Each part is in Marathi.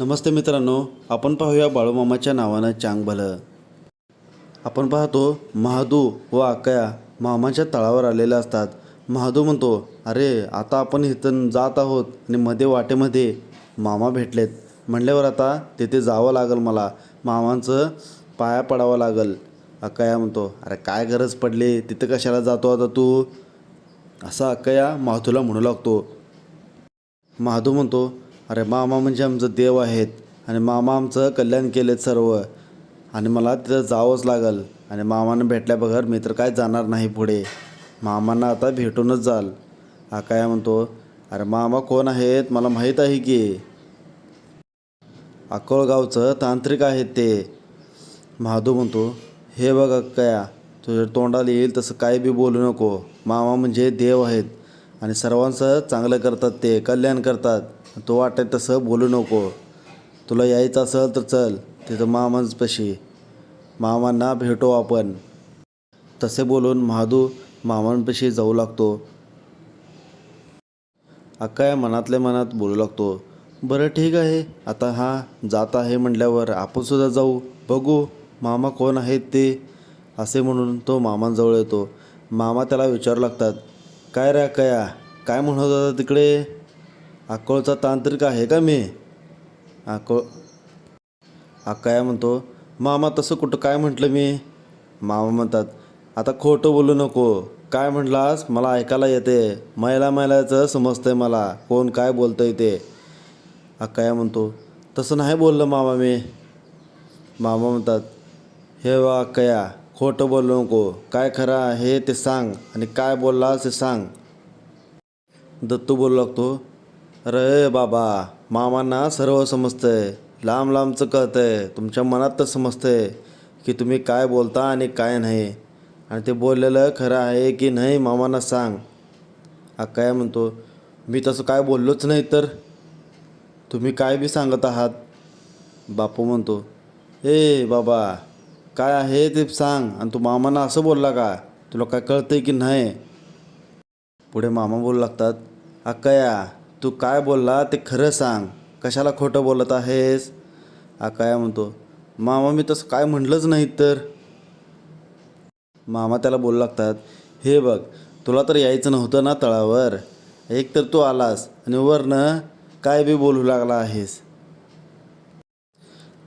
नमस्ते मित्रांनो आपण पाहूया बाळूमामाच्या नावानं चांग भलं आपण पाहतो महादू व आकया मामाच्या तळावर आलेले असतात. महादू म्हणतो अरे आता आपण इथं जात आहोत आणि मध्ये वाटेमध्ये मामा भेटलेत. म्हणल्यावर आता तिथे जावं लागेल मला. मामांचं पाया पडावं लागेल. अकया म्हणतो अरे काय गरज पडली? तिथं कशाला जातो आता तू? असा अकया महादूला म्हणू लागतो. महादू म्हणतो अरे मामा म्हणजे आमचं देव आहेत. आणि मामा आमचं कल्याण केलेत सर्व. आणि मला तिथं जावंच लागल. आणि मामानं भेटल्याबगर मी तर काय जाणार नाही पुढे. मामांना आता भेटूनच जाल. हा काय म्हणतो? अरे मामा कोण आहेत? मला माहीत आहे की. अकोळगावचं तांत्रिक आहेत ते. महादू म्हणतो हे बघ अक्कया तुझ्या तोंडाला येईल तसं काय बी बोलू नको. मामा म्हणजे देव आहेत. आणि सर्वांचं चांगलं करतात ते कल्याण करतात. तो वाटत तसं बोलू नको. तुला यायचं असेल तर चल तिथं मामांपाशी मामांना भेटू आपण. तसे बोलून महादू मामांपाशी जाऊ लागतो. अक्का मनातल्या मनात बोलू लागतो. बरं ठीक आहे आता हा जात आहे म्हटल्यावर आपणसुद्धा जाऊ. बघू मामा कोण आहेत ते. असे म्हणून तो मामांजवळ येतो. मामा त्याला विचारू लागतात काय रे अक्कया काय म्हणत होता तिकडे? अक्कोळचा तांत्रिक आहे का मी? अक्कोळ अक्काया म्हणतो मामा तसं कुठं काय म्हटलं मी? मामा म्हणतात आता खोटं बोलू नको. काय म्हटलास? मला ऐकायला येते. मैला मैलाचं समजतंय मला. कोण काय बोलतंय ते. अक्काया म्हणतो तसं नाही बोललं मामा मी. मामा म्हणतात हे वा अक्कया खोटं बोलू नको. काय खरं आहे ते सांग आणि काय बोललास ते सांग. दत्तू बोलू लागतो अरे बाबा मामांना सर्व समजतंय. लांब लांबचं कळतंय. तुमच्या मनात तर समजतंय की तुम्ही काय बोलता आणि काय नाही. आणि ते बोललेलं खरं आहे की नाही मामांना सांग. काय म्हणतो मी तसं काय बोललोच नाही तर? तुम्ही काय बी सांगत आहात? बापू म्हणतो ए बाबा काय आहे ते सांग. आणि तू मामांना असं बोलला का? तुला काय कळतंय की नाही? पुढे मामा बोलू लागतात अक्कया तू काय बोलला ते खरं सांग. कशाला खोटं बोलत आहेस? अक्कया म्हणतो? मामा मी तसं काय म्हटलंच नाही तर? मामा त्याला बोलू लागतात हे बघ तुला तर यायचं नव्हतं ना तळावर? एक तर तू आलास आणि वरनं काय बी बोलू लागला आहेस?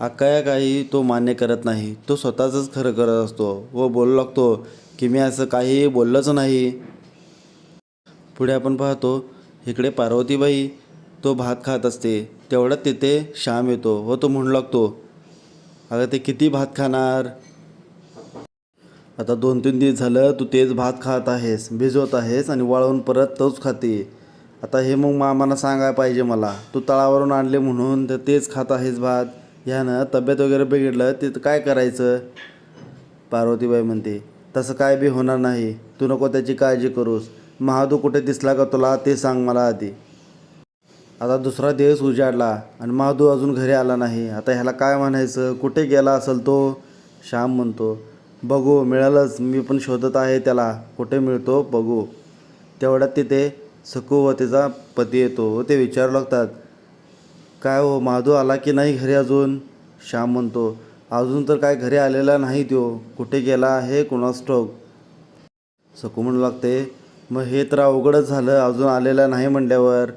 अक्काया काही तो मान्य करत नाही. तो स्वतःचंच खरं करत असतो व बोलू लागतो की मी असं काही बोललंच नाही. पुढे आपण पाहतो इकडे पार्वतीबाई तो भात खात असते तेवढ्यात तिथे श्याम येतो. व तो म्हणू लागतो अगं ते किती भात खाणार? आता दोन तीन दिवस झालं तू तेच भात खात आहेस भिजवत आहेस आणि वाळवून परत तोच खाते. आता हे मग मामांना सांगायला पाहिजे मला. तू तळावरून आणले म्हणून तर तेच खात आहेस भात. ह्यानं तब्येत वगैरे बिघडलं ते काय करायचं? पार्वतीबाई म्हणते तसं काय बी होणार नाही. तू नको त्याची काळजी करूस. महादू कुठे दिसला का तुला ते सांग मला आधी. आता दुसरा दिवस उजाडला आणि महादू अजून घरी आला नाही. आता ह्याला काय म्हणायचं? कुठे गेला असेल तो? श्याम म्हणतो बघू मिळालंच. मी पण शोधत आहे त्याला. कुठे मिळतो? बघू. तेवढ्यात तिथे सकू व तिचा पती येतो. व ते विचारू लागतात काय हो महादू आला की नाही घरी अजून? श्याम म्हणतो अजून तर काय घरी आलेला नाही तो कुठे गेला आहे? कुणास ठाऊक. सकू म्हणू लागते मग हे तर अवघडच झालं अजून आलेलं नाही म्हणल्यावर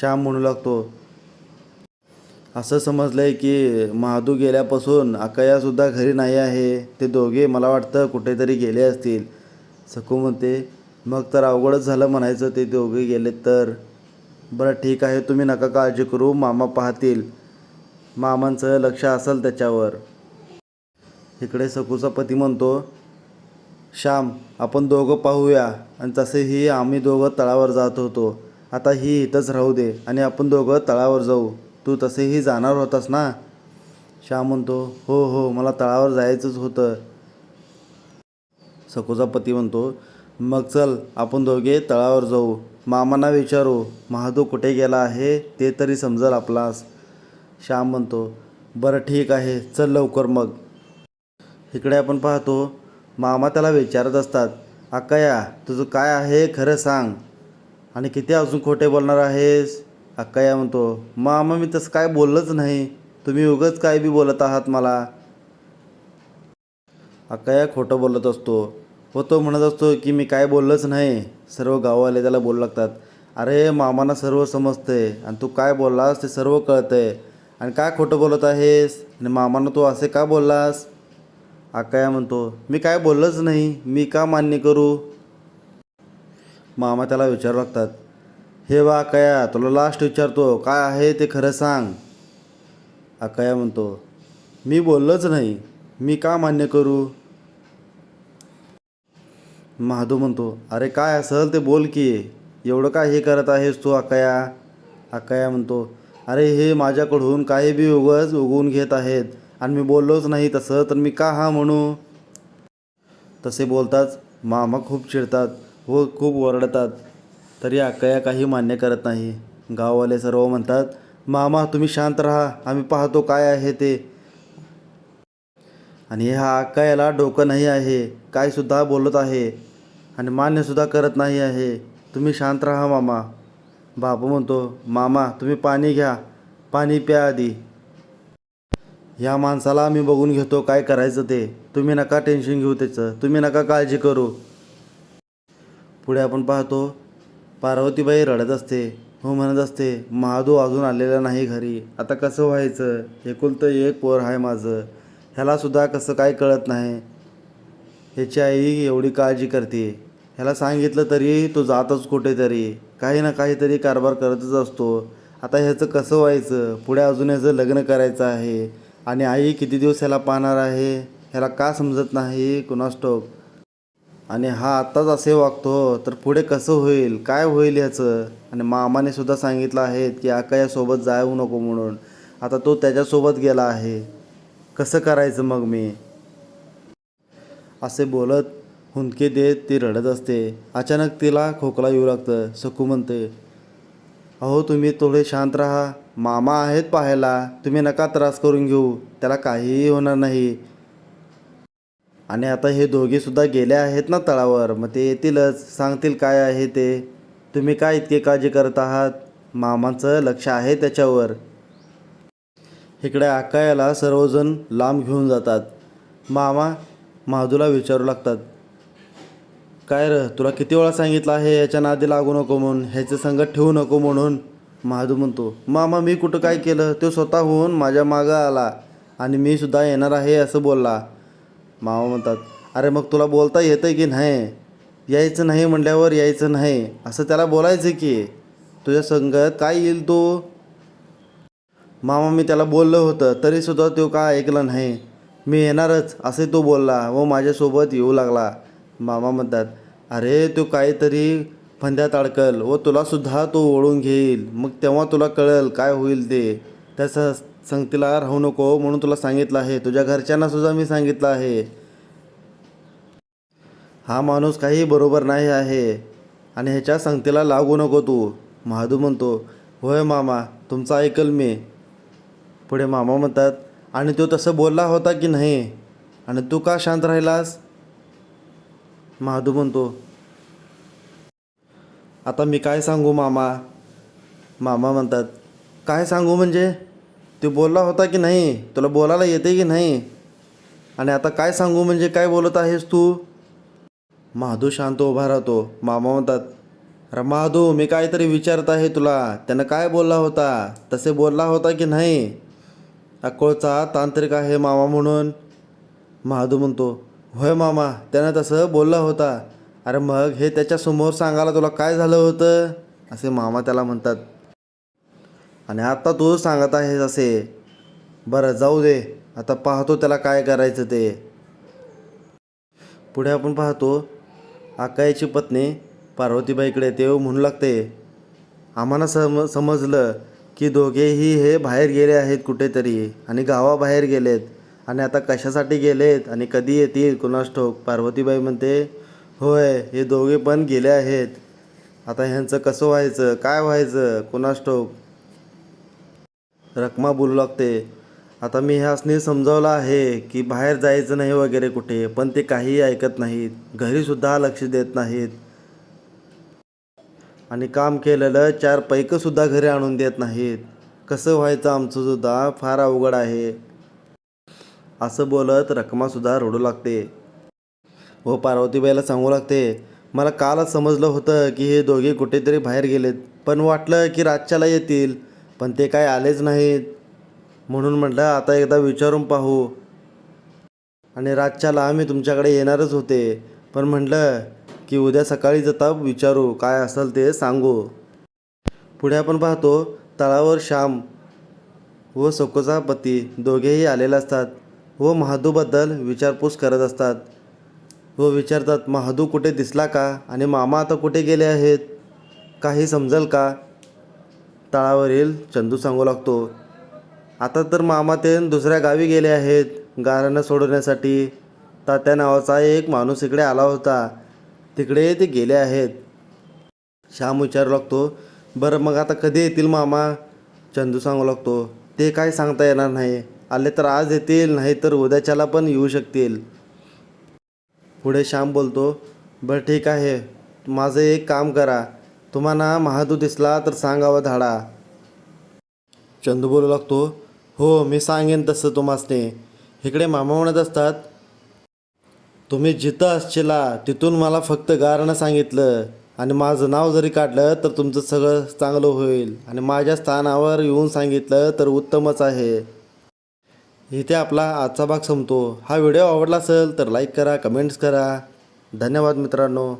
श्याम म्हणू लागतो. असं समजलं आहे की महादू गेल्यापासून अकयासुद्धा घरी नाही आहे. ते दोघे मला वाटतं कुठेतरी गेले असतील. सकू म्हणते मग तर अवघडच झालं म्हणायचं ते दोघे गेलेत तर. बरं ठीक आहे तुम्ही नका काळजी करू मामा पाहतील. मामांचं लक्ष असेल त्याच्यावर. इकडे सकूचा पती म्हणतो श्याम आपण दोघं पाहूया. आणि तसेही आम्ही दोघं तळावर जात होतो. आता ही इथंच राहू दे आणि आपण दोघं तळावर जाऊ. तू तसेही जाणार होतास ना? श्याम म्हणतो हो हो मला तळावर जायचंच होतं. सकूचा पती म्हणतो मग चल आपण दोघे तळावर जाऊ. मामांना विचारू महादू कुठे गेला आहे ते तरी समजल आपलास. श्याम म्हणतो बरं ठीक आहे चल लवकर मग. इकडे आपण पाहतो मामा त्याला विचारत असतात अक्काया तुझं काय आहे खरं सांग. आणि किती अजून खोटे बोलणार आहेस? अक्काया म्हणतो मामा मी तसं काय बोललंच नाही. तुम्ही उगंच काय बी बोलत आहात मला. अक्काया खोटं बोलत असतो. व तो म्हणत असतो की मी काय बोललंच नाही. सर्व गाववाले त्याला बोलू लागतात अरे मामांना सर्व समजतंय. आणि तू काय बोललास ते सर्व कळतंय. आणि काय खोटं बोलत आहेस? आणि मामांना तू असे का बोललास? आकाया म्हणतो मी काय बोललंच नाही मी का मान्य करू? मामा त्याला विचारू लागतात हे वा आकाया तुला लास्ट विचारतो काय आहे ते खरं सांग. आकाया म्हणतो मी बोललंच नाही मी का मान्य करू? महादू म्हणतो अरे काय असेल ते बोल की एवढं काय हे करत आहेस तू आकाया? आकाया म्हणतो अरे हे माझ्याकडून काही बी उगच उगवून घेत आहेत आणि मी बोललोच नाही तसं तर मी का हा म्हणू? तसे बोलताच मामा खूप चिडतात व खूप ओरडतात. तरी अक्कया काही मान्य करत नाही. गाववाले सर्व म्हणतात मामा तुम्ही शांत राहा आम्ही पाहतो काय आहे ते. आणि ह्या अक्कायाला डोकं नाही आहे कायसुद्धा बोलत आहे आणि मान्यसुद्धा करत नाही आहे. तुम्ही शांत राहा मामा. बापू म्हणतो मामा तुम्ही पाणी घ्या पाणी प्या आधी. ह्या माणसाला आम्ही बघून घेतो काय करायचं ते. तुम्ही नका टेन्शन घेऊ त्याचं. तुम्ही नका काळजी करू. पुढे आपण पाहतो पार्वतीबाई रडत असते हो म्हणत असते महादू अजून आलेला नाही घरी. आता कसं व्हायचं? एकुलतं एक पोर आहे माझं. ह्यालासुद्धा कसं काय कळत नाही. ह्याची आई एवढी काळजी करते. ह्याला सांगितलं तरी तो जातच कुठेतरी. काही ना काहीतरी कारभार करतच असतो. आता ह्याचं कसं व्हायचं? पुढे अजून ह्याचं लग्न करायचं आहे. आणि आई किती दिवस ह्याला पाहणार आहे? ह्याला का समजत नाही? कुणास्टोक आणि हा आत्ताच असे वागतो तर पुढे कसं होईल? काय होईल ह्याचं? आणि मामाने सुद्धा सांगितलं आहे की आका यासोबत जाऊ नको म्हणून. आता तो त्याच्यासोबत गेला आहे. कसं करायचं मग मी? असे बोलत हुंदके देत ती रडत असते. अचानक तिला खोकला येऊ लागतं. सकू म्हणते अहो तुम्ही थोडे शांत राहा. मामा आहेत पाहायला तुम्ही नका त्रास करून घेऊ त्याला काहीही होणार नाही. आणि आता हे दोघेसुद्धा गेले आहेत ना तळावर मग ते येतीलच सांगतील काय आहे ते. तुम्ही काय इतके काळजी करत आहात? मामांचं लक्ष आहे त्याच्यावर. इकडे आकायाला सर्वजण लांब घेऊन जातात. मामा महादूला विचारू लागतात. काय र तुला किती वेळा सांगितलं आहे याच्या नादी लागू नको म्हणून ह्याचं संगत ठेवू नको म्हणून? महादू म्हणतो मामा मी कुठं काय केलं? तो स्वतःहून माझ्या मागं आला आणि मी सुद्धा येणार आहे असं बोलला. मामा म्हणतात अरे मग तुला बोलता येतं की नाही? यायचं नाही म्हटल्यावर यायचं नाही. असं त्याला बोलायचं की तुझ्या संगत काय येईल तो? मामा मी त्याला बोललं होतं तरीसुद्धा तो का ऐकलं नाही. मी येणारच असे तो बोलला व माझ्यासोबत येऊ लागला. मामा म्हणतात अरे तो काहीतरी फंद्यात अडकल व तुलासुद्धा तो ओढून घेईल. मग तेव्हा तुला कळेल काय होईल ते. त्याचं संगतीला राहू नको म्हणून तुला सांगितलं आहे. तुझ्या घरच्यांनासुद्धा मी सांगितलं आहे. हा माणूस काही बरोबर नाही आहे आणि ह्याच्या संगतीला लागू नको तू. महादू म्हणतो होय मामा तुमचं ऐकल मी. पुढे मामा म्हणतात आणि तो तसं बोलला होता की नाही? आणि तू का शांत राहिलास? महादू म्हणतो आता मी काय सांगू मामा? मामा म्हणतात काय सांगू म्हणजे? तो बोलला होता की नाही? तुला बोलायला येते की नाही? आणि आता काय सांगू म्हणजे काय बोलत आहेस तू? महादू शांत उभा राहतो. मामा म्हणतात अरे महादू मी काहीतरी विचारत आहे तुला. त्यानं काय बोलला होता? तसे बोलला होता की नाही? अकोळचा तांत्रिक आहे मामा म्हणून. महादू म्हणतो होय मामा त्यानं तसं बोलला होता. अरे मग हे त्याच्यासमोर सांगायला तुला काय झालं होतं? असे मामा त्याला म्हणतात. आणि आत्ता तू सांगत आहेस असे. बरं जाऊ दे. आता पाहतो त्याला काय करायचं ते. पुढे आपण पाहतो आकाईची पत्नी पार्वतीबाईकडे ते म्हणू लागते. आम्हाला सम समजलं की दोघेही हे बाहेर गेले आहेत कुठेतरी आणि गावाबाहेर गेलेत. आणि आता कशासाठी गेलेत आणि कधी येतील? कुणास ठाऊक? पार्वतीबाई म्हणते होय हे दोघे पण गेले आहेत. आता ह्यांचं कसं व्हायचं काय व्हायचं कुणास ठाऊक? रकमा बोलू लागते. आता मी ह्यासनी समजावलं आहे की बाहेर जायचं नाही वगैरे कुठे पण ते काहीही ऐकत नाहीत. घरीसुद्धा लक्ष देत नाहीत. आणि काम केलेलं चार पैकंसुद्धा घरी आणून देत नाहीत. कसं व्हायचं आमचंसुद्धा फार अवघड आहे. असं बोलत रकमासुद्धा रडू लागते. व पार्वतीबाईला सांगू लागते. मला कालच समजलं होतं की हे दोघे कुठेतरी बाहेर गेलेत. पण वाटलं की रातच्याला येतील पण ते काय आलेच नाहीत. म्हणून म्हटलं आता एकदा विचारून पाहू. आणि रातच्याला आम्ही तुमच्याकडे येणारच होते. पण म्हटलं की उद्या सकाळी जाता विचारू काय असेल ते सांगू. पुढे आपण पाहतो तळावर श्याम व सकोचा पती दोघेही आलेले असतात. व महादूबद्दल विचारपूस करत असतात. व विचारतात महादू कुठे दिसला का? आणि मामा आता कुठे गेले आहेत? काही समजेल का? तळावरील चंदू सांगू लागतो आता तर मामा ते दुसऱ्या गावी गेले आहेत गारानं सोडवण्यासाठी. तात्या नावाचा एक माणूस इकडे आला होता. तिकडे ते गेले आहेत. श्याम विचारू लागतो बरं मग आता कधी येतील मामा? चंदू सांगू लागतो ते काय सांगता येणार नाही. आले तर आज येतील नाही तर उद्याच्याला पण येऊ शकतील. पुढे श्याम बोलतो बरं ठीक आहे. माझं एक काम करा. तुम्हाला महादू दिसला तर सांगावं धाडा. चंदू बोलू लागतो हो मी सांगेन तसं तुम्हासने. इकडे मामा म्हणत असतात तुम्ही जिथं असशिला तिथून मला फक्त गारणं सांगितलं. आणि माझं नाव जरी काढलं तर तुमचं सगळं चांगलं होईल. आणि माझ्या स्थानावर येऊन सांगितलं तर उत्तमच आहे. इथे आपला आजचा भाग संपतो. हा व्हिडिओ आवडला असेल तर लाईक करा कमेंट्स करा. धन्यवाद मित्रांनो.